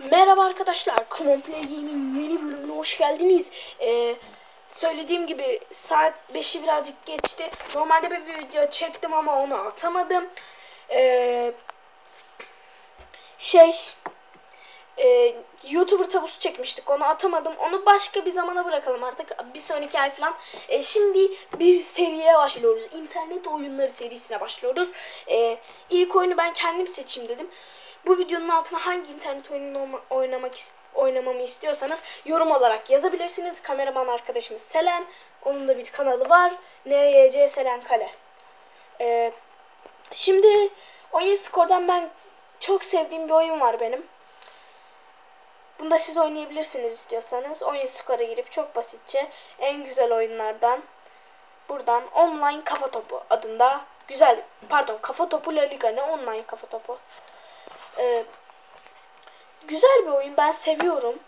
Merhaba arkadaşlar, Komple Game'in yeni bölümüne hoş geldiniz. Ee, söylediğim gibi saat 5'i birazcık geçti. Normalde bir video çektim ama onu atamadım. Ee, şey, e, YouTuber tabusu çekmiştik, onu atamadım. Onu başka bir zamana bırakalım artık, bir sonraki ay falan. Ee, şimdi bir seriye başlıyoruz, İnternet oyunları serisine başlıyoruz. Ee, ilk oyunu ben kendim seçeyim dedim. Bu videonun altına hangi internet oyununu oynamak oynamamı istiyorsanız yorum olarak yazabilirsiniz. Kameraman arkadaşımız Selen. Onun da bir kanalı var. NYC Selen Kale. Ee, şimdi oyun skordan ben çok sevdiğim bir oyun var benim. Bunu da siz oynayabilirsiniz istiyorsanız. Oyun skora girip çok basitçe en güzel oyunlardan buradan online kafa topu adında güzel pardon kafa topu La Liga ne online kafa topu ee, güzel bir oyun. Ben seviyorum.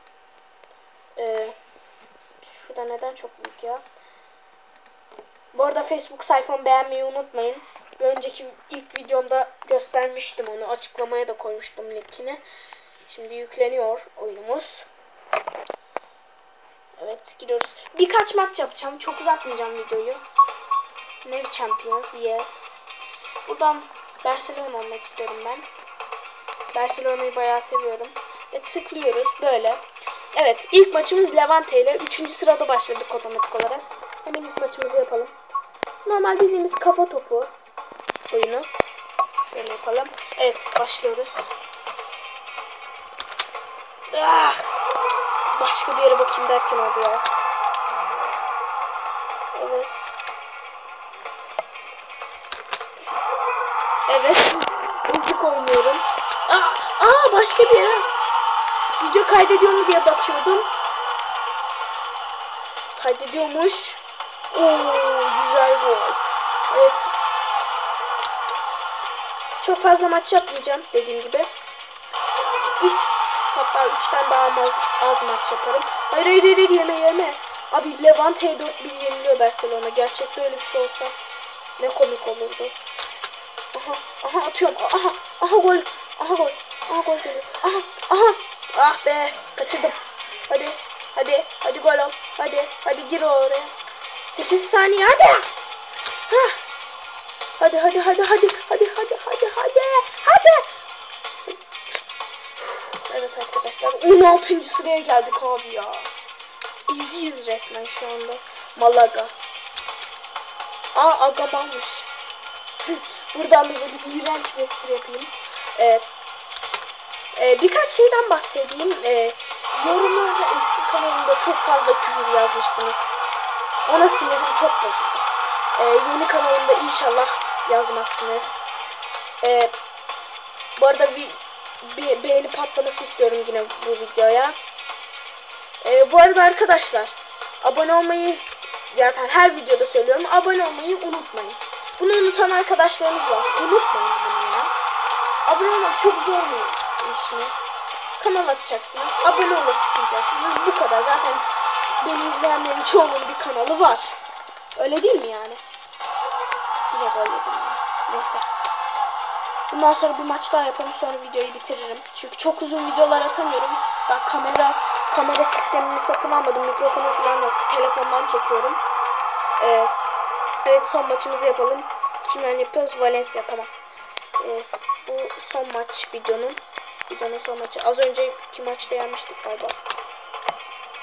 Ee, şurada neden çok büyük ya? Bu arada Facebook sayfamı beğenmeyi unutmayın. Bir önceki ilk videomda göstermiştim onu. Açıklamaya da koymuştum linkini. Şimdi yükleniyor oyunumuz. Evet gidiyoruz. Birkaç maç yapacağım. Çok uzatmayacağım videoyu. Nevi Champions. Yes. Buradan Barcelona olmak istiyorum ben. Barcelona'yı bayağı seviyorum. Ve tıklıyoruz böyle. Evet ilk maçımız Levante ile 3. sırada başladık otomatik olarak. Hemen ilk maçımızı yapalım. Normal bildiğimiz kafa topu oyunu. Şöyle yapalım. Evet başlıyoruz. Ah! Başka bir yere bakayım derken oldu ya. Evet. Evet. Başka bir yere. Video kaydediyor mu diye bakıyordum. Kaydediyormuş. Oo güzel gol. Evet. Çok fazla maç yapmayacağım dediğim gibi. 3 hatta 3'ten daha az, az maç yaparım. Hayır hayır hayır yeme yeme. Abi Levante 4-1 yeniliyor Barcelona. Gerçekte öyle bir şey olsa ne komik olurdu. Aha, aha atıyorum. Aha, aha gol. Aha gol. Aha gol geliyor. Aha, aha. Ah be, kaçırdım. Hadi, hadi, hadi gol al. Hadi, hadi gir oraya. 8 saniye hadi. Hah. Hadi, hadi, hadi, hadi, hadi, hadi, hadi, hadi, hadi. Evet arkadaşlar, 16. sıraya geldik abi ya. İzliyiz resmen şu anda. Malaga. Aa Agaman'mış. Buradan da böyle iğrenç bir espri yapayım. Ee, e, birkaç şeyden bahsedeyim. Ee, yorumlarda eski kanalımda çok fazla küfür yazmıştınız. Ona sinirim çok bozuldu. Ee, yeni kanalımda inşallah yazmazsınız. Ee, bu arada bir, bir beğeni patlaması istiyorum yine bu videoya. Ee, bu arada arkadaşlar abone olmayı zaten her videoda söylüyorum. Abone olmayı unutmayın. Bunu unutan arkadaşlarınız var. Unutmayın bunu ya. Abone olmak çok zor bir iş mi? Kanal açacaksınız. Abone olup tıklayacaksınız. Bu kadar. Zaten beni izleyenlerin çoğunun bir kanalı var. Öyle değil mi yani? Yine yedim ya. Neyse. Bundan sonra bir maç daha yapalım sonra videoyu bitiririm. Çünkü çok uzun videolar atamıyorum. Ben kamera kamera sistemimi satın almadım. Mikrofonu falan yok. Telefondan çekiyorum. Ee, evet son maçımızı yapalım. Kimden yapıyoruz? Valencia tamam. Ee, bu son maç videonun. Videonun son maçı. Az önceki maçta yenmiştik galiba.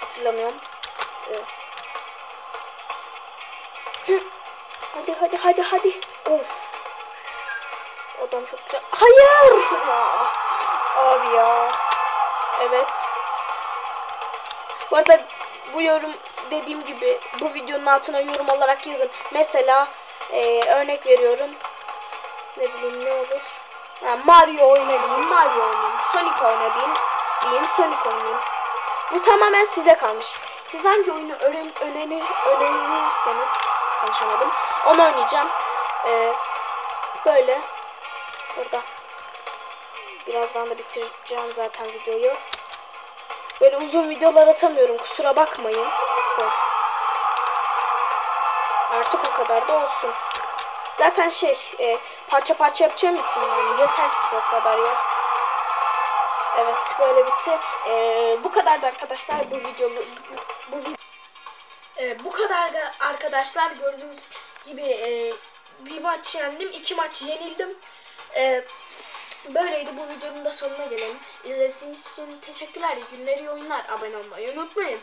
Hatırlamıyorum. Ee. Hadi hadi hadi hadi. Of. Adam çok güzel. Hayır. Abi ya. Evet. Bu arada bu yorum dediğim gibi bu videonun altına yorum olarak yazın. Mesela e, örnek veriyorum. Ne bileyim ne olur. Yani Mario oynayayım, Mario oynayayım. Sonic oynayayım, diyeyim Sonic oynayayım. Bu tamamen size kalmış. Siz hangi oyunu öğren öğrenir, öğrenirseniz konuşamadım. Onu oynayacağım. Ee, böyle. Burada. Birazdan da bitireceğim zaten videoyu. Böyle uzun videolar atamıyorum. Kusura bakmayın. Artık o kadar da olsun. Zaten şey e, parça parça yapacağım için yani yetersiz o kadar ya. Evet. Böyle bitti. Ee, bu kadar da arkadaşlar bu videolu bu, bu vid- Ee, bu kadar da arkadaşlar gördüğünüz gibi e, bir maç yendim, iki maç yenildim. Ee, böyleydi bu videonun da sonuna gelelim. İzlediğiniz için teşekkürler. İyi günler, iyi oyunlar. Abone olmayı unutmayın.